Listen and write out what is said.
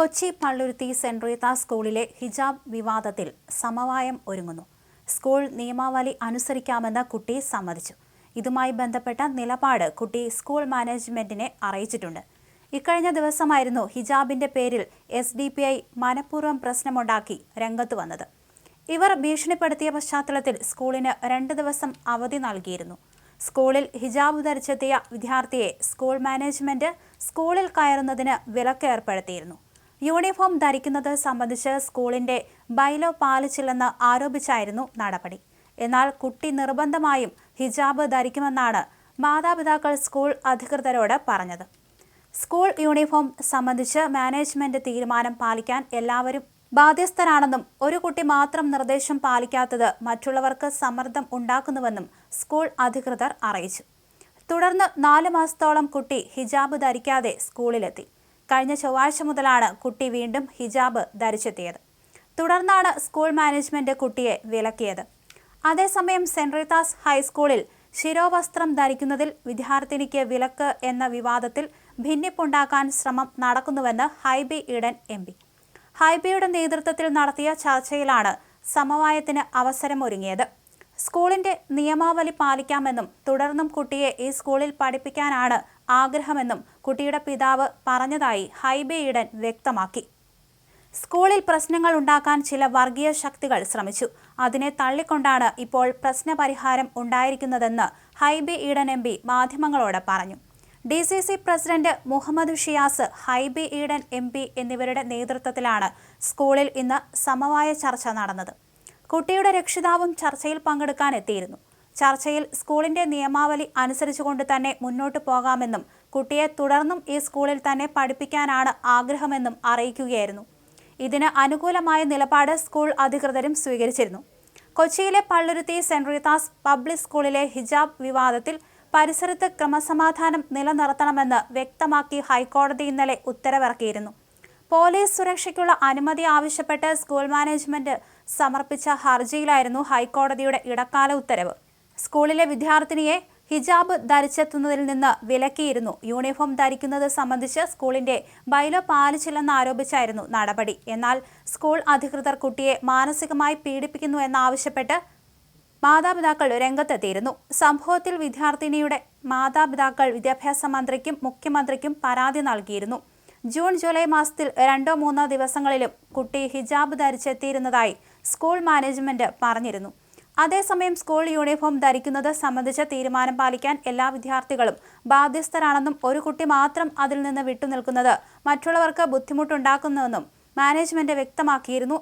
Kochi Palluruthy saint Reetha സ്കൂളിലെ ഹിജാബ് വിവാദത്തിൽ സമവായം ഒരുങ്ങുന്നു. സ്കൂൾ നിയമാവലി അനുസരിക്കാമെന്ന് കുട്ടി സമ്മതിച്ചു. ഇതുമായി ബന്ധപ്പെട്ട നിലപാട് കുട്ടി സ്കൂൾ മാനേജ്മെന്റിനെ അറിയിച്ചിട്ടുണ്ട്. ഇക്കഴിഞ്ഞ ദിവസമായിരുന്നു ഹിജാബിന്റെ പേരിൽ എസ് ഡി പി ഐ മനഃപൂർവം പ്രശ്നമുണ്ടാക്കി രംഗത്ത് വന്നത്. ഇവർ ഭീഷണിപ്പെടുത്തിയ പശ്ചാത്തലത്തിൽ സ്കൂളിന് രണ്ട് ദിവസം അവധി നൽകിയിരുന്നു. സ്കൂളിൽ ഹിജാബ് ധരിച്ചെത്തിയ വിദ്യാർത്ഥിയെ സ്കൂൾ മാനേജ്മെന്റ് സ്കൂളിൽ കയറുന്നതിന് വിലക്ക് ഏർപ്പെടുത്തിയിരുന്നു യൂണിഫോം ധരിക്കുന്നത് സംബന്ധിച്ച് സ്കൂളിന്റെ ബൈലോ പാലിച്ചില്ലെന്ന് ആരോപിച്ചായിരുന്നു നടപടി. എന്നാൽ കുട്ടി നിർബന്ധമായും ഹിജാബ് ധരിക്കുമെന്നാണ് മാതാപിതാക്കൾ സ്കൂൾ അധികൃതരോട് പറഞ്ഞത്. സ്കൂൾ യൂണിഫോം സംബന്ധിച്ച് മാനേജ്മെന്റ് തീരുമാനം പാലിക്കാൻ എല്ലാവരും ബാധ്യസ്ഥരാണെന്നും ഒരു കുട്ടി മാത്രം നിർദ്ദേശം പാലിക്കാത്തത് മറ്റുള്ളവർക്ക് സമ്മർദ്ദം ഉണ്ടാക്കുന്നുവെന്നും സ്കൂൾ അധികൃതർ അറിയിച്ചു. തുടർന്ന് നാല് മാസത്തോളം കുട്ടി ഹിജാബ് ധരിക്കാതെ സ്കൂളിലെത്തി. കഴിഞ്ഞ ചൊവ്വാഴ്ച മുതലാണ് കുട്ടി വീണ്ടും ഹിജാബ് ധരിച്ചെത്തിയത്. തുടർന്നാണ് സ്കൂൾ മാനേജ്മെന്റ് കുട്ടിയെ വിലക്കിയത്. അതേസമയം സെന്റ് റീതാസ് ഹൈസ്കൂളിൽ ശിരോവസ്ത്രം ധരിക്കുന്നതിൽ വിദ്യാർത്ഥിനിക്ക് വിലക്ക് എന്ന വിവാദത്തിൽ ഭിന്നിപ്പുണ്ടാക്കാൻ ശ്രമം നടക്കുന്നുവെന്ന് ഹൈബി ഈഡൻ എം പി. ഹൈബിയുടെ നേതൃത്വത്തിൽ നടത്തിയ ചർച്ചയിലാണ് സമവായത്തിന് അവസരമൊരുങ്ങിയത്. സ്കൂളിന്റെ നിയമാവലി പാലിക്കാമെന്നും തുടർന്നും കുട്ടിയെ ഈ സ്കൂളിൽ പഠിപ്പിക്കാനാണ് ആഗ്രഹമെന്നും കുട്ടിയുടെ പിതാവ് പറഞ്ഞതായി ഹൈബെ ഈഡൻ വ്യക്തമാക്കി. സ്കൂളിൽ പ്രശ്നങ്ങൾ ഉണ്ടാക്കാൻ ചില വർഗീയ ശക്തികൾ ശ്രമിച്ചു. അതിനെ തള്ളിക്കൊണ്ടാണ് ഇപ്പോൾ പ്രശ്നപരിഹാരം ഉണ്ടായിരിക്കുന്നതെന്ന് ഹൈബി ഈഡൻ എം പി മാധ്യമങ്ങളോട് പറഞ്ഞു. D C C president Muhammad Shiyas Hibi Eden M P എന്നിവരുടെ നേതൃത്വത്തിലാണ് സ്കൂളിൽ ഇന്ന് സമവായ ചർച്ച നടന്നത്. കുട്ടിയുടെ രക്ഷിതാവും ചർച്ചയിൽ പങ്കെടുക്കാൻ എത്തിയിരുന്നു. ചർച്ചയിൽ സ്കൂളിന്റെ നിയമാവലി അനുസരിച്ചുകൊണ്ട് തന്നെ മുന്നോട്ടു പോകാമെന്നും കുട്ടിയെ തുടർന്നും ഈ സ്കൂളിൽ തന്നെ പഠിപ്പിക്കാനാണ് ആഗ്രഹമെന്നും അറിയിക്കുകയായിരുന്നു. ഇതിന് അനുകൂലമായ നിലപാട് സ്കൂൾ അധികൃതരും സ്വീകരിച്ചിരുന്നു. കൊച്ചിയിലെ പള്ളുരുത്തി സെന്റ് റീതാസ് പബ്ലിക് സ്കൂളിലെ ഹിജാബ് വിവാദത്തിൽ പരിസരത്ത് ക്രമസമാധാനം നിലനിർത്തണമെന്ന് വ്യക്തമാക്കി ഹൈക്കോടതി ഇന്നലെ ഉത്തരവിറക്കിയിരുന്നു. പോലീസ് സുരക്ഷയ്ക്കുള്ള അനുമതി ആവശ്യപ്പെട്ട് സ്കൂൾ മാനേജ്മെന്റ് സമർപ്പിച്ച ഹർജിയിലായിരുന്നു ഹൈക്കോടതിയുടെ ഇടക്കാല ഉത്തരവ്. സ്കൂളിലെ വിദ്യാർത്ഥിനിയെ ഹിജാബ് ധരിച്ചെത്തുന്നതിൽ നിന്ന് വിലക്കിയിരുന്നു. യൂണിഫോം ധരിക്കുന്നത് സംബന്ധിച്ച് സ്കൂളിന്റെ ബൈലോ പാലിച്ചില്ലെന്ന് ആരോപിച്ചായിരുന്നു നടപടി. എന്നാൽ സ്കൂൾ അധികൃതർ കുട്ടിയെ മാനസികമായി പീഡിപ്പിക്കുന്നു എന്നാവശ്യപ്പെട്ട് മാതാപിതാക്കൾ രംഗത്തെത്തിയിരുന്നു. സംഭവത്തിൽ വിദ്യാർത്ഥിനിയുടെ മാതാപിതാക്കൾ വിദ്യാഭ്യാസ മന്ത്രിക്കും മുഖ്യമന്ത്രിക്കും പരാതി നൽകിയിരുന്നു. ജൂൺ ജൂലൈ മാസത്തിൽ രണ്ടോ മൂന്നോ ദിവസങ്ങളിലും കുട്ടി ഹിജാബ് ധരിച്ചെത്തിയിരുന്നതായി സ്കൂൾ മാനേജ്മെന്റ് പറഞ്ഞിരുന്നു. അതേസമയം സ്കൂൾ യൂണിഫോം ധരിക്കുന്നത് സംബന്ധിച്ച തീരുമാനം പാലിക്കാൻ എല്ലാ വിദ്യാർത്ഥികളും ബാധ്യസ്ഥരാണെന്നും ഒരു കുട്ടി മാത്രം അതിൽ നിന്ന് വിട്ടുനിൽക്കുന്നത് മറ്റുള്ളവർക്ക് ബുദ്ധിമുട്ടുണ്ടാക്കുന്നുവെന്നും മാനേജ്മെന്റ് വ്യക്തമാക്കിയിരുന്നു